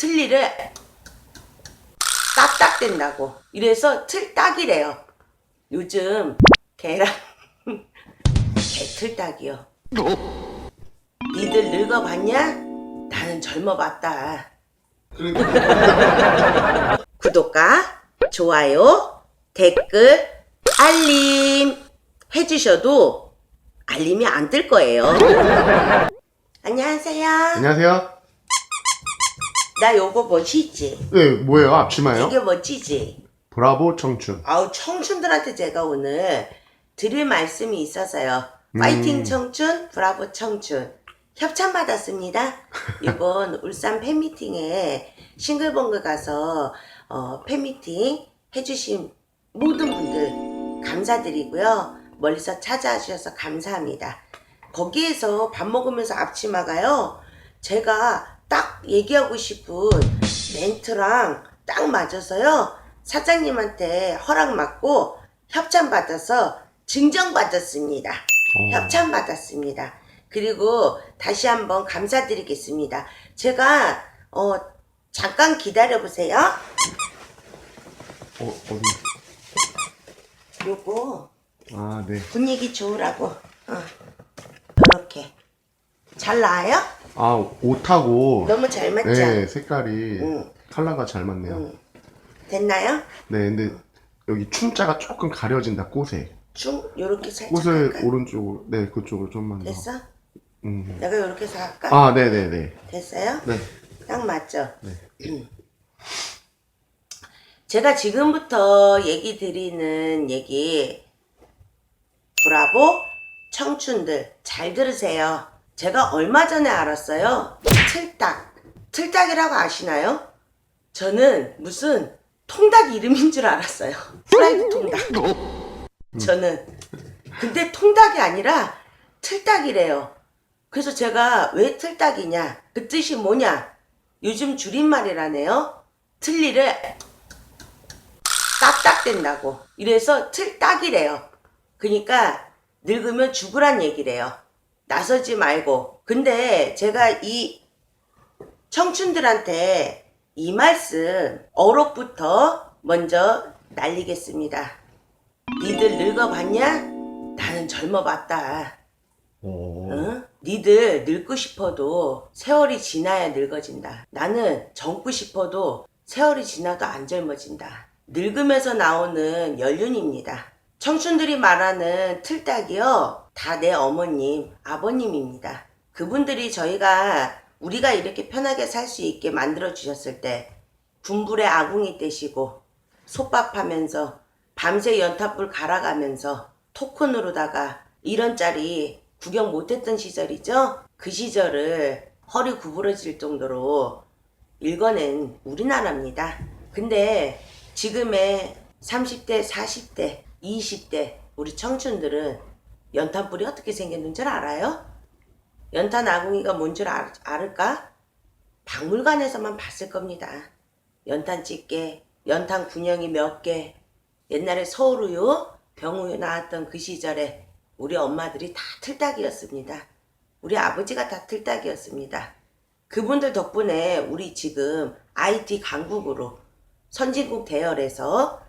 틀니를 딱딱댄다고. 이래서 틀딱이래요. 요즘 개랑 개틀딱이요. 니들 늙어봤냐? 나는 젊어봤다. 구독과 좋아요, 댓글, 알림 해주셔도 알림이 안 뜰 거예요. 안녕하세요. 안녕하세요. 나 요거 멋지지? 네, 뭐예요? 앞치마요? 이게 멋지지? 브라보 청춘. 아우 청춘들한테 제가 오늘 드릴 말씀이 있어서요. 파이팅 청춘, 브라보 청춘. 협찬 받았습니다. 이번 울산 팬미팅에 싱글벙글 가서 어, 팬미팅 해주신 모든 분들 감사드리고요. 멀리서 찾아와 주셔서 감사합니다. 거기에서 밥 먹으면서 앞치마가요. 제가 딱 얘기하고 싶은 멘트랑 딱 맞아서요. 사장님한테 허락 받고 협찬 받아서 증정 받았습니다. 어. 협찬 받았습니다. 그리고 다시 한번 감사드리겠습니다. 제가 어 잠깐 기다려 보세요. 어, 어디? 요거 아, 네. 분위기 좋으라고 어. 이렇게 잘 나와요? 아, 옷하고 너무 잘 맞죠? 네, 색깔이 응. 컬러가 잘 맞네요. 응. 됐나요? 네, 근데 여기 춤자가 조금 가려진다, 꽃에. 쭉 요렇게 살짝 꽃을 할까? 오른쪽으로, 네, 그쪽으로 좀만 더. 됐어? 음. 내가 요렇게 해서 할까? 아, 네, 네, 네. 됐어요? 네. 딱 맞죠? 네. 제가 지금부터 얘기 드리는 얘기 브라보 청춘들 잘 들으세요. 제가 얼마 전에 알았어요. 틀딱. 틀딱이라고 아시나요? 저는 무슨 통닭 이름인 줄 알았어요. 프라이드 통닭. 저는. 근데 통닭이 아니라 틀딱이래요. 그래서 제가 왜 틀딱이냐? 그 뜻이 뭐냐? 요즘 줄임말이라네요. 틀니를 딱딱댄다고. 이래서 틀딱이래요. 그러니까 늙으면 죽으란 얘기래요. 나서지 말고. 근데 제가 이 청춘들한테 이 말씀 어록부터 먼저 날리겠습니다. 니들 늙어봤냐? 나는 젊어봤다. 오. 응? 니들 늙고 싶어도 세월이 지나야 늙어진다. 나는 젊고 싶어도 세월이 지나도 안 젊어진다. 늙음에서 나오는 연륜입니다. 청춘들이 말하는 틀딱이요. 다 내 어머님, 아버님입니다. 그분들이 저희가 우리가 이렇게 편하게 살 수 있게 만들어 주셨을 때 군불에 아궁이 떼시고 솥밥하면서 밤새 연탄불 갈아가면서 토큰으로다가 이런 짤이 구경 못했던 시절이죠. 그 시절을 허리 구부러질 정도로 읽어낸 우리나라입니다. 근데 지금의 30대, 40대, 20대 우리 청춘들은 연탄불이 어떻게 생겼는 줄 알아요? 연탄 아궁이가 뭔 줄 알을까? 박물관에서만 봤을 겁니다. 연탄 집게, 연탄 군형이 몇 개, 옛날에 서울우유, 병우유 나왔던 그 시절에 우리 엄마들이 다 틀딱이었습니다. 우리 아버지가 다 틀딱이었습니다. 그분들 덕분에 우리 지금 IT 강국으로 선진국 대열에서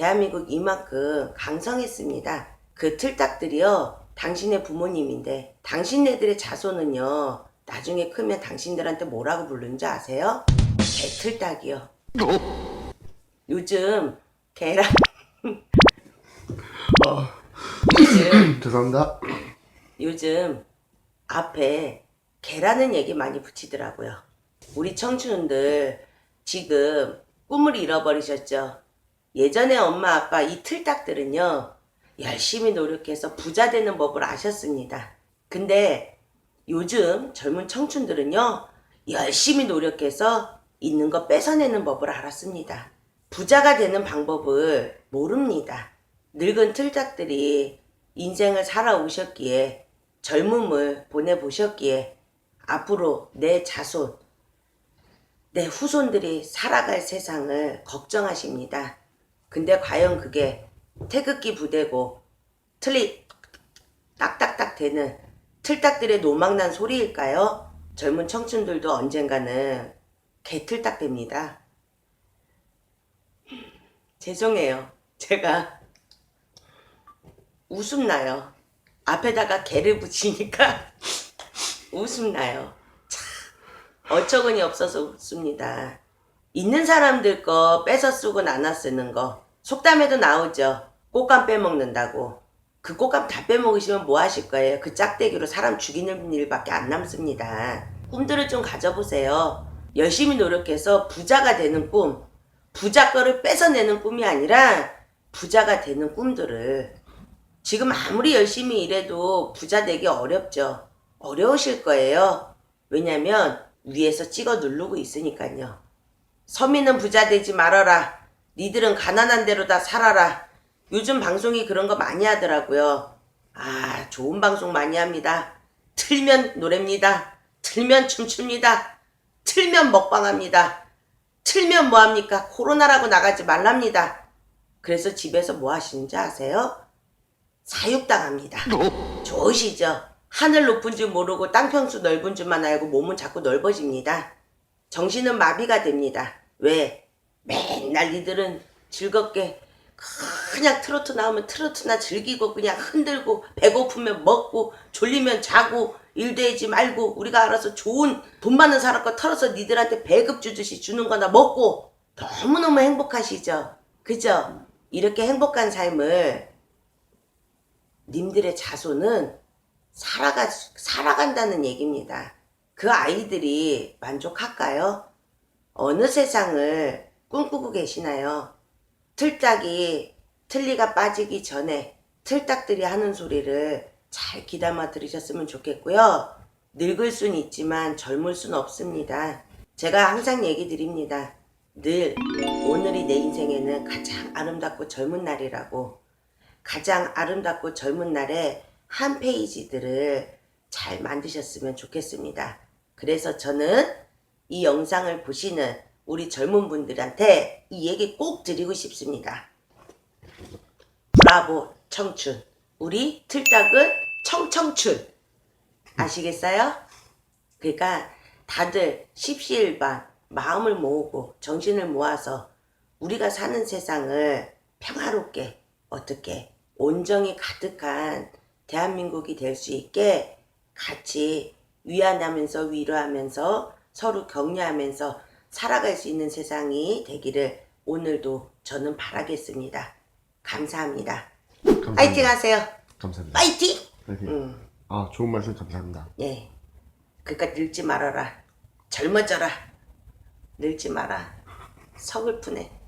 대한민국 이만큼 강성했습니다. 그 틀딱들이요, 당신의 부모님인데, 당신네들의 자손은요, 나중에 크면 당신들한테 뭐라고 부르는 줄 아세요? 개틀딱이요. 요즘 개랑 요즘 죄송합니다. 요즘 앞에 개라는 얘기 많이 붙이더라고요. 우리 청춘들 지금 꿈을 잃어버리셨죠? 예전에 엄마 아빠 이 틀딱들은요 열심히 노력해서 부자 되는 법을 아셨습니다. 근데 요즘 젊은 청춘들은요 열심히 노력해서 있는 거 뺏어내는 법을 알았습니다. 부자가 되는 방법을 모릅니다. 늙은 틀딱들이 인생을 살아오셨기에 젊음을 보내보셨기에 앞으로 내 자손, 내 후손들이 살아갈 세상을 걱정하십니다. 근데 과연 그게 태극기 부대고 틀리 딱딱딱 되는 틀딱들의 노망난 소리일까요? 젊은 청춘들도 언젠가는 개틀딱 됩니다. 죄송해요. 제가 웃음 나요. 앞에다가 개를 붙이니까 웃음 나요. 참 어처구니 없어서 웃습니다. 있는 사람들 거 뺏어 쓰고 나눠 쓰는 거 속담에도 나오죠. 꽃감 빼먹는다고. 그 꽃감 다 빼먹으시면 뭐 하실 거예요? 그 짝대기로 사람 죽이는 일밖에 안 남습니다. 꿈들을 좀 가져보세요. 열심히 노력해서 부자가 되는 꿈, 부자 거를 뺏어내는 꿈이 아니라 부자가 되는 꿈들을 지금 아무리 열심히 일해도 부자 되기 어렵죠. 어려우실 거예요. 왜냐면 위에서 찍어 누르고 있으니까요. 서민은 부자 되지 말아라. 니들은 가난한 대로 다 살아라. 요즘 방송이 그런 거 많이 하더라고요. 아, 좋은 방송 많이 합니다. 틀면 노래입니다. 틀면 춤춥니다. 틀면 먹방합니다. 틀면 뭐합니까? 코로나라고 나가지 말랍니다. 그래서 집에서 뭐 하시는지 아세요? 사육당합니다. 좋으시죠? 하늘 높은 줄 모르고 땅 평수 넓은 줄만 알고 몸은 자꾸 넓어집니다. 정신은 마비가 됩니다. 왜? 맨날 니들은 즐겁게 그냥 트로트 나오면 트로트나 즐기고 그냥 흔들고 배고프면 먹고 졸리면 자고 일되지 말고 우리가 알아서 좋은 돈 많은 사람 거 털어서 니들한테 배급 주듯이 주는 거나 먹고 너무너무 행복하시죠? 그죠? 이렇게 행복한 삶을 님들의 자손은 살아가, 살아간다는 얘기입니다. 그 아이들이 만족할까요? 어느 세상을 꿈꾸고 계시나요? 틀딱이 틀니가 빠지기 전에 틀딱들이 하는 소리를 잘 귀담아 들으셨으면 좋겠고요. 늙을 순 있지만 젊을 순 없습니다. 제가 항상 얘기 드립니다. 늘 오늘이 내 인생에는 가장 아름답고 젊은 날이라고 가장 아름답고 젊은 날에 한 페이지들을 잘 만드셨으면 좋겠습니다. 그래서 저는 이 영상을 보시는 우리 젊은 분들한테 이 얘기 꼭 드리고 싶습니다. 브라보 청춘. 우리 틀딱은 청청춘. 아시겠어요? 그러니까 다들 십시일반 마음을 모으고 정신을 모아서 우리가 사는 세상을 평화롭게 어떻게 온정이 가득한 대한민국이 될 수 있게 같이 위안하면서 위로하면서 서로 격려하면서 살아갈 수 있는 세상이 되기를 오늘도 저는 바라겠습니다. 감사합니다. 감사합니다. 파이팅 하세요. 감사합니다. 파이팅! 파이팅. 음, 아 좋은 말씀 감사합니다. 예. 그러니까 늙지 말아라. 젊어져라. 늙지 마라. 서글프네.